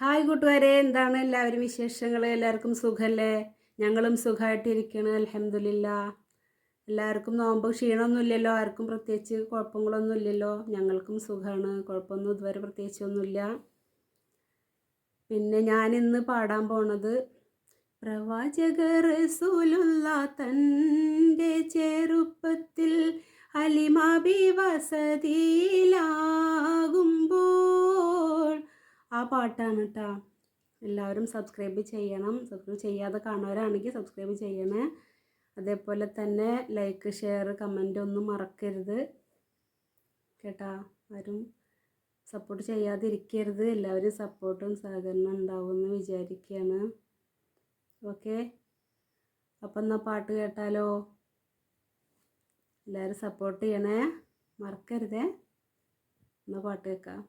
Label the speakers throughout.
Speaker 1: Hi കൂട്ടുകാരെ എന്താണ് എല്ലാവരും വിശേഷങ്ങൾ എല്ലാവർക്കും സുഖമല്ലേ ഞങ്ങളും സുഖമായിട്ടിരിക്കണം അലഹമില്ല എല്ലാവർക്കും നോമ്പ് ക്ഷീണമൊന്നുമില്ലല്ലോ ആർക്കും പ്രത്യേകിച്ച് കുഴപ്പങ്ങളൊന്നും ഇല്ലല്ലോ ഞങ്ങൾക്കും സുഖമാണ് കുഴപ്പമൊന്നും ഇതുവരെ പ്രത്യേകിച്ചൊന്നുമില്ല. പിന്നെ ഞാൻ ഇന്ന് പാടാൻ പോണത് പ്രവാചകർ തന്റെ ചെറുപ്പത്തിൽ അലിമാബി വസതിയിലാകുമ്പോൾ ആ പാട്ടാണ് കേട്ടോ എല്ലാവരും സബ്സ്ക്രൈബ് ചെയ്യണം. സബ്സ്ക്രൈബ് ചെയ്യാതെ കാണുന്നവരാണെങ്കിൽ സബ്സ്ക്രൈബ് ചെയ്യണേ. അതേപോലെ തന്നെ ലൈക്ക് ഷെയർ കമന്റ് ഒന്നും മറക്കരുത്. കേട്ടാ? ആരും സപ്പോർട്ട് ചെയ്യാതിരിക്കരുത്. എല്ലാവരും സപ്പോർട്ടും സഹകരണം ഉണ്ടാവുമെന്ന് വിചാരിക്കുകയാണ് ഓക്കെ അപ്പം എന്നാൽ പാട്ട് കേട്ടാലോ? എല്ലാവരും സപ്പോർട്ട് ചെയ്യണേ. മറക്കരുതേ. എന്നാൽ പാട്ട് കേൾക്കാം.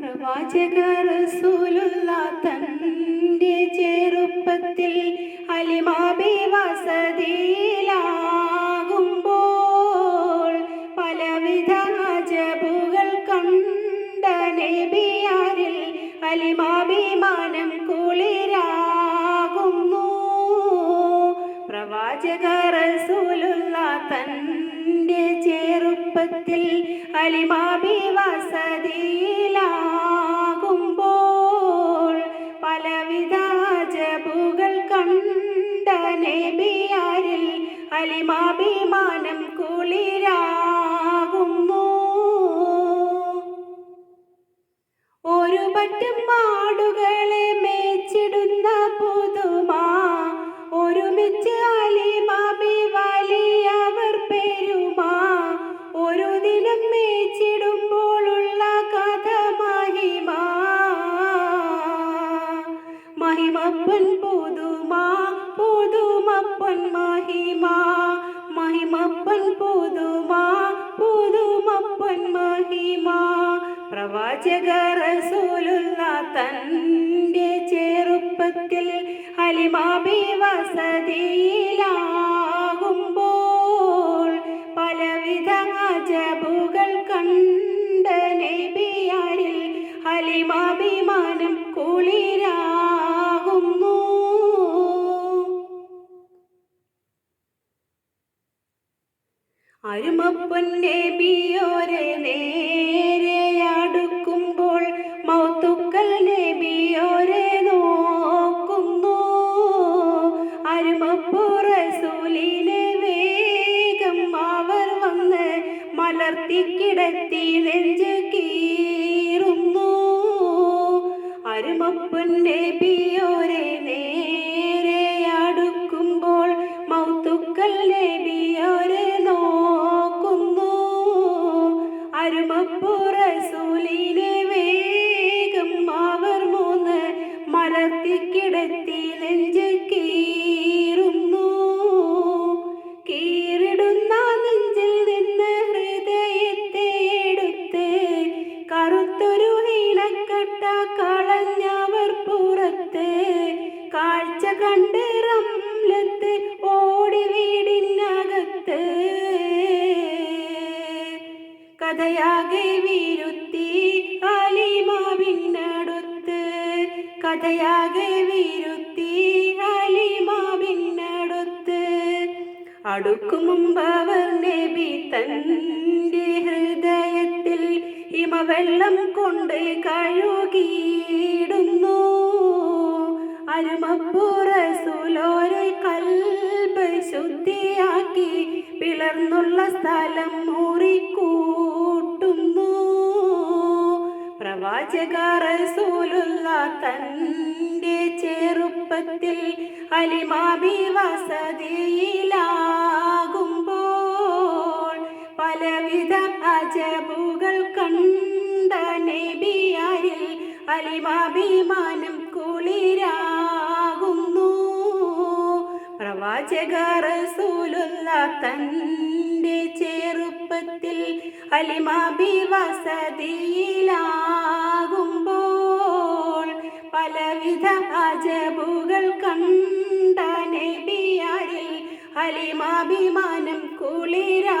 Speaker 1: പ്രവാചക റസൂലുള്ള തന്റെ ചെറുപ്പത്തിൽ അലിമാബി വസതിയിലാകുമ്പോൾ പലവിധ അജബുകൾ കണ്ട നബിയാരിൽ അലിമാഭിമാനം കുളിരാകുന്നു. പ്രവാചക ചെറുപ്പത്തിൽ അലിമാബി വസതിയിലാകുമ്പോൾ പലവിധ ജബുകൾ കണ്ട നബിയാരിൽ അലിമാഭിമാനം കുളിരാകുന്നു. ഒരു പറ്റം മാടുകളെ മഹിമപ്പൻ പുതുമ പുതുമപ്പൻ മഹിമ. മഹിമപ്പൻ പുതുമ പുതുമപ്പൻ മഹിമ. പ്രവാചക റസൂലുള്ള തന്റെ ചെറുപ്പത്തിൽ അലിമാബി വസതിയിലാകുമ്പോൾ പലവിധ അജബുകൾ കണ്ട നബിയാരിൽ അലിമാഭിമാനം കുളിരാകുന്നു അരുമപ്പൊന്നെ ബിയോരെ നബിയോരെ നോക്കുന്നു. അരുമപ്പുറസൂലിനെ വേഗം അവർ മൂന്ന് മലർത്തിക്കിടത്തി കഥയാകെ വീരുത്തി ഹലിമാവിനടുത്ത് അടുക്കും മുമ്പ് അവർ നബി തന്റെ ഹൃദയത്തിൽ ഹിമവെള്ളം കൊണ്ട് കഴുകിയിടുന്നു. അരുമപ്പുറസുലോരെ കൽബ് ശുദ്ധിയാക്കി പിളർന്നുള്ള സ്ഥലം മുറിക്കൂട്ടുന്നു. പ്രവാചക റസൂലുള്ള തന്റെ ചെറുപ്പത്തിൽ അലിമാബി വസതിയിലാകുമ്പോൾ പലവിധ അജബുകൾ കണ്ട നബിയാരിൽ അലിമാഭിമാനം കുളിരാകുന്നു. പ്രവാചക റസൂലുള്ള തന്റെ ചെറുപ്പത്തിൽ അലിമാബി വസതിയിലാകുമ്പോൾ പലവിധ അജബുകൾ കണ്ട നബിയാരിൽ അലിമാഭിമാനം കുളിരാ